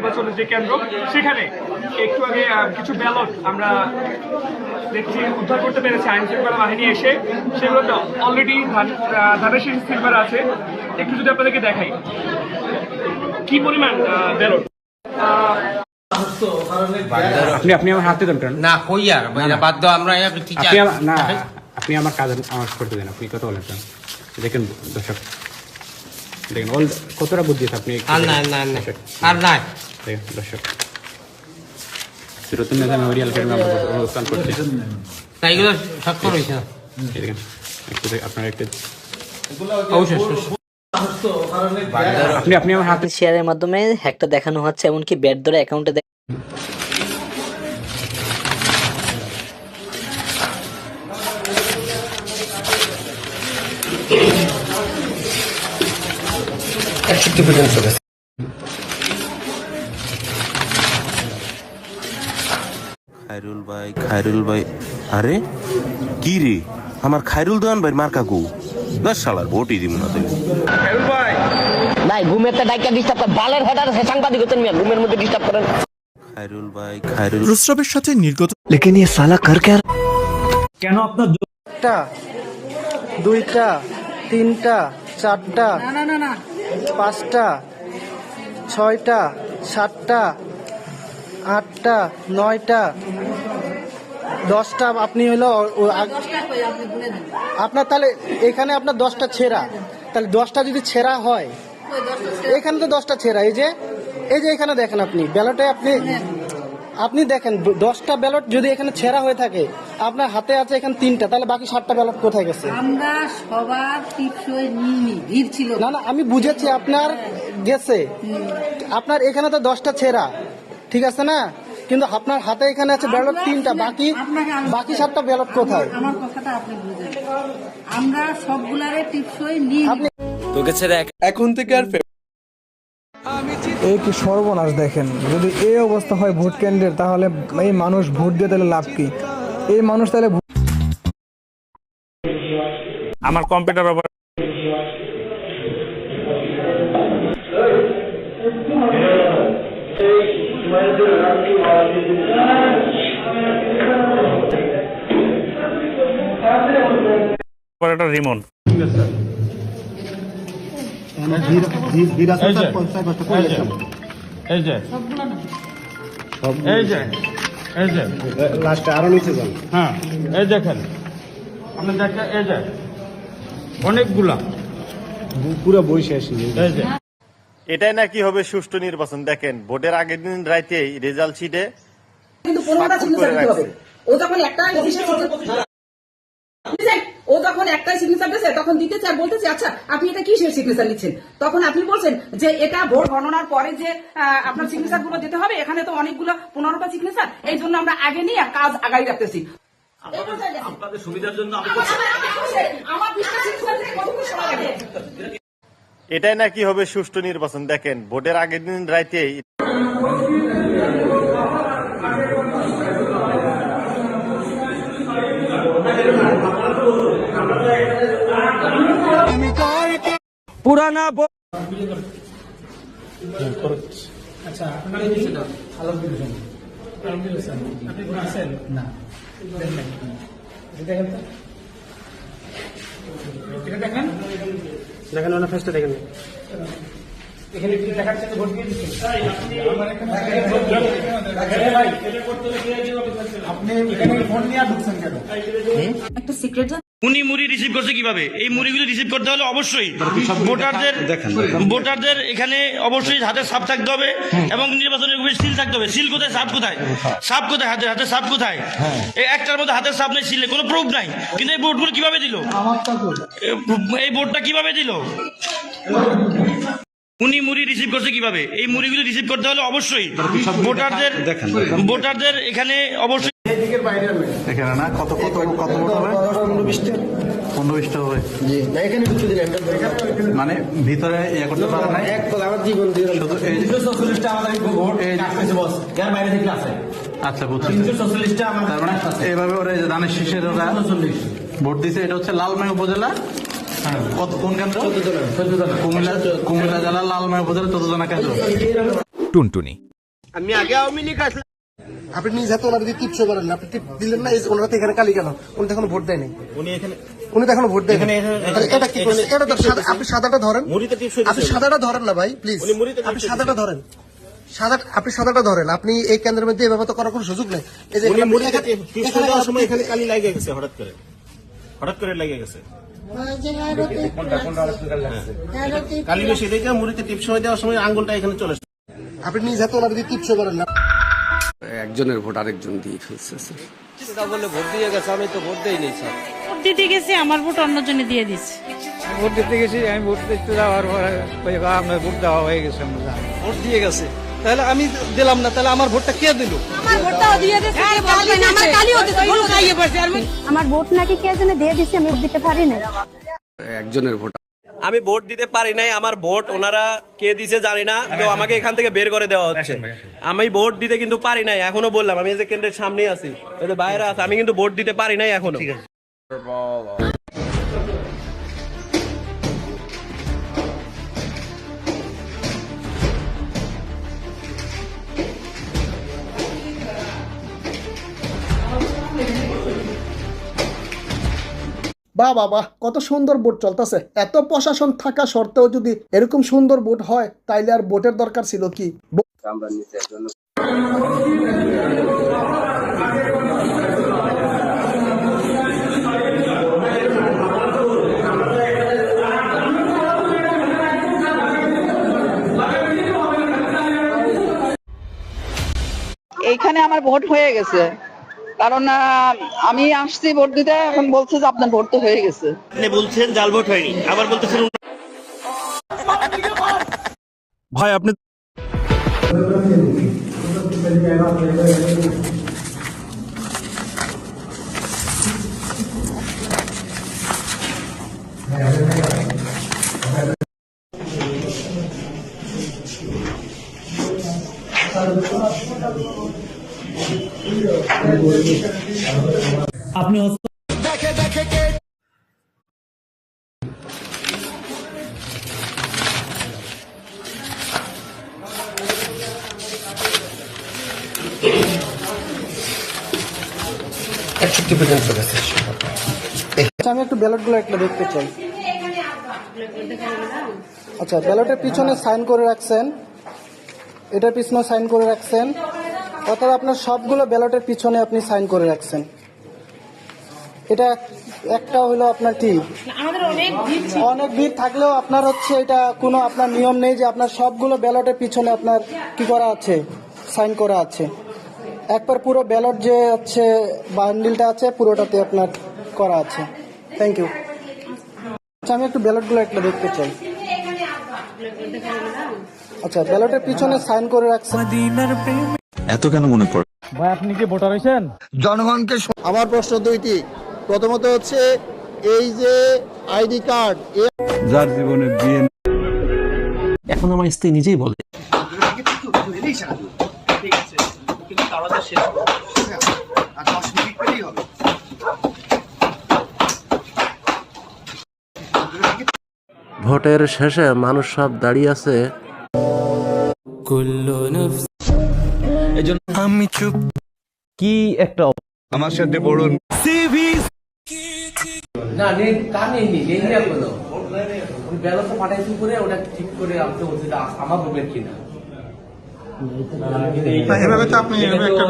নির্বাচনের যে কেন্দ্র সেখানে একটু আগে কিছু ব্যালট আমরা দেখছি উদ্ধার করতে পেরেছে আইন শৃঙ্খলা বাহিনী এসে। সেগুলোতে অলরেডি ধানের শীষ সিলভার আছে। একটু যদি আপনাদেরকে দেখাই কি পরিমাণ ব্যালট? আপনি আপনি আমার হাতে দেন কেন? না কই আর? বাদ দাও আমরা না আপনি আমার কাজ আমার করতে দেন আপনি কথা বলেন কেন? দেখেন দর্শক দেখেন কতটা বুদ্ধি আছে আপনি? আর না না না আর নাই। দর্শক সিরতুল নেতা মেমোরিয়াল কেন্দ্রে আমরা অবস্থান করছি এগুলো স্বাক্ষর হয়েছে দেখ- আপনারা একটু অবশ্যই। আপনি আপনি আমার হাতে শেয়ারের মাধ্যমে হ্যাকটা দেখানো হচ্ছে এমনকি ব্যাট ধরে অ্যাকাউন্টে খায়রুল ভাই খায়রুল ভাই। আরে কি রে? আমার খায়রুল দেওয়ান ভাই মার কাকু দশ সালার ভোটই দিব না তুই ভাই। ঘুমের তো ডাইকা ডিস্টার্ব করে বালের হেডার সে সাংবাদিক হচ্ছেন মিয়া ঘুমের মধ্যে ডিস্টার্ব করেন। খায়রুল ভাই খায়রুল প্রস্রাবের সাথে নির্গত একটা দুইটা তিনটা চারটা পাঁচটা ছয়টা সাতটা আটটা নয়টা দশটা আপনি হলো আপনার তাহলে এখানে আপনার দশটা ছেঁড়া। তাহলে দশটা যদি ছেঁড়া হয় এখানে তো দশটা ছেঁড়া। এই যে এই যে এখানে দেখেন আপনি ব্যালটে আপনি আপনি দেখেন দশটা ব্যালট যদি এখানে ছেঁড়া হয়ে থাকে আপনার হাতে আছে এখানে তিনটা তাহলে বাকি সাতটা ব্যালট কোথায় গেছে? আমরা সবার টিপসই ভিড় ছিল। না না আমি বুঝেছি আপনার গেছে। আপনার এখানে তো দশটা ছেঁড়া ঠিক আছে না? কিন্তু আপনার হাতে এখানে আছে ব্যালট তিনটা বাকি বাকি সাতটা ব্যালট কোথায়? আমার কথাটা আপনি বুঝেন। আমরা সবগুলারে টিপসই নিই। আপনি এখন থেকে আর এই কি সর্বনাশ দেখেন। যদি এই অবস্থা হয় ভোট কেন্দ্রের তাহলে এই মানুষ ভোট দিয়ে তাহলে লাভ কি? এই মানুষ তাহলে আমার কম্পিউটার একটা রিমোট এই যে এই যে এই যে লাস্টে আরও নিচে যান। হ্যাঁ এই দেখেন। আপনি দেখেন এই যে অনেকগুলা। পুরো বই শেষ এই যে। এটাই নাকি হবে সুষ্ঠু নির্বাচন দেখেন ভোটের আগের দিন রাইতেই রেজাল্ট শিটে কিন্তু পনেরোটা সিগনেচার দিতে হবে ও যখন একটা ও যখন একটাই সিগনেচার দিয়েছে তখন দিতেছে আর বলতেছে আচ্ছা আপনি এটা কি সিগনেচার নিচ্ছেন তখন আপনি বলছেন যে এটা ভোট গণনার পরে যে আহ, আপনার সিগনেচারগুলো দিতে হবে এখানে তো অনেকগুলো পনেরোটা সিগনেচার এই জন্য আমরা আগে নিয়ে কাজ আগাই রাখতেছি আপনাদের সুবিধার জন্য আমার বিশ্বাস signature দিতে কতক্ষণ সময় লাগে এটাই নাকি হবে সুষ্ঠু নির্বাচন। দেখেন ভোটের আগের দিন রাইতেই পুরানা দেখেন। ওনার ফেসটা দেখেন এখানে কি দেখাচ্ছে ভোট দিয়ে দিচ্ছেন আপনি এখানে ফোন নিয়ে ঢুকছেন কেন একটা সিক্রেট উনি মুড়ি রিসিভ করছে কীভাবে? এই মুড়িগুলি রিসিভ করতে হলে অবশ্যই ভোটারদের ভোটারদের এখানে অবশ্যই হাতে সাপ থাকতে হবে এবং নির্বাচনের উপরে সিল থাকতে হবে। সিল কোথায়? সাপ কোথায়? সাপ কোথায়? হাতে হাতে সাপ কোথায়? এই একটার মধ্যে হাতের সাপ নেই সিলে। কোনো প্রুফ নাই। কিন্তু এই ভোটগুলো কীভাবে দিল? এই ভোটটা কীভাবে দিল? উনি মুড়ি রিসিভ করছে কীভাবে? এই মুড়িগুলি রিসিভ করতে হলে অবশ্যই ভোটারদের ভোটারদের এখানে অবশ্যই এখানে না? কত কত কত হবে? পনেরো বিশটা। হবে। মানে ভিতরে ইয়ে করতে পারে নাই শুধু এই- এই- আচ্ছা বুঝছি তার মানে এইভাবে ওরা ধানের শীষের ওরা ভোট দিছে এটা হচ্ছে লালমাই উপজেলা। কত কোন কেন্দ্র? কুমিল্লা কুমিল্লা জেলা লালমাই উপজেলা চোদ্দ জনা কেন্দ্র টুনটুনি। আমি আগে আওয়ামী লীগ আসলে আপনি নিজ হাতে দিয়ে করেন না আপনি টিপ দিলেন না ওনারা তো এখানে কালি কেন? উনি তো এখনও ভোট দেয়নি। উনি এখানে উনি তো এখনও ভোট এটা কি এটা তো আপনি সাদাটা ধরেন। টিপস আপনি সাদাটা ধরেন না ভাই প্লিজ আপনি সাদাটা ধরেন। সাদা আপনি সাদাটা ধরেন। আপনি এই কেন্দ্রের মধ্যে এভাবে তো করার কোনো সুযোগ নেই। এই যে সময় এখানে কালি লাগে গেছে হঠাৎ করে। হঠাৎ করে লেগে গেছে। কালি বেশি দেখে মুড়িতে টিপস দেওয়ার সময় আঙ্গুলটা এখানে চলে আপনি নিজ হাতে ওনার দিয়ে টিপসও করেন না একজনের ভোট আরেকজন দিয়ে ফেলছে স্যার। ভোট দিতে গেছি আমার ভোট অন্যজনে দিয়ে দিচ্ছে। ভোট দিতে গেছি আমি ভোট দিতে যাওয়ার পরে ভোট দেওয়া হয়ে গেছে আমরা ভোট দিয়ে গেছে। তাহলে আমি দিলাম না তাহলে আমার ভোটটা কে দিল? আমার দিয়ে দিচ্ছে আমার ভোট আমার ভোট নাকি কে যেন দিয়ে দিছে আমি ভোট দিতে পারি না একজনের ভোট আমি ভোট দিতে পারি নাই আমার ভোট ওনারা কে দিছে জানি না তো আমাকে এখান থেকে বের করে দেওয়া হচ্ছে। আমি ভোট দিতে কিন্তু পারি নাই এখনও বললাম আমি এই যে কেন্দ্রের সামনে আছি। বাইরে আছে আমি কিন্তু ভোট দিতে পারি নাই এখনও। বাহ বাহ বাহ কত সুন্দর বোট চলতেছে। এত প্রশাসন থাকা সত্ত্বেও যদি এরকম সুন্দর বোট হয় তাইলে আর বোটের দরকার ছিল কি? এইখানে আমার ভোট হয়ে গেছে। কারণ আমি আসছি ভোট দিতে এখন বলছে যে আপনার ভোট তো হয়ে গেছে। আপনি বলছেন জাল ভোট হয়নি আবার বলতেছেন ভাই আপনি আচ্ছা, আমি একটু ব্যালটগুলো একটা দেখতে চাই। আচ্ছা ব্যালটের পিছনে সাইন করে রাখছেন। এটার পিছনে সাইন করে রাখছেন। অর্থাৎ আপনার সবগুলো ব্যালটের পিছনে আপনি সাইন করে রাখছেন। এটা একটা হলো আপনার কি? অনেক ভিড় থাকলেও আপনার হচ্ছে এটা কোনো আপনার নিয়ম নেই যে আপনার সবগুলো ব্যালটের পিছনে আপনার কি করা আছে? সাইন করা আছে। একবার পুরো ব্যালট যে হচ্ছে বান্ডিলটা আছে পুরোটাতে আপনার করা আছে। থ্যাংক ইউ আচ্ছা আমি একটু ব্যালটগুলো একটা দেখতে চাই। আচ্ছা ব্যালটের পিছনে সাইন করে রাখছেন। এত কেন মনে করে ভাই আপনি কি ভোটার হয়েছেন? জনগণকে আমার প্রশ্ন দুইটি। প্রথমত হচ্ছে এই যে আইডি কার্ড যার জীবনে বিয়ে এখন আমার স্ত্রী নিজেই বলে। ভোটের শেষে মানুষ সব দাঁড়িয়ে আছে আমি চুপ কি একটা আমার সাথে বলুন না নেই তা নি নেই না কোনো ব্যালট পাঠাইছি করে ওটা ঠিক করে আমার কিনা এভাবে তো আপনি একটা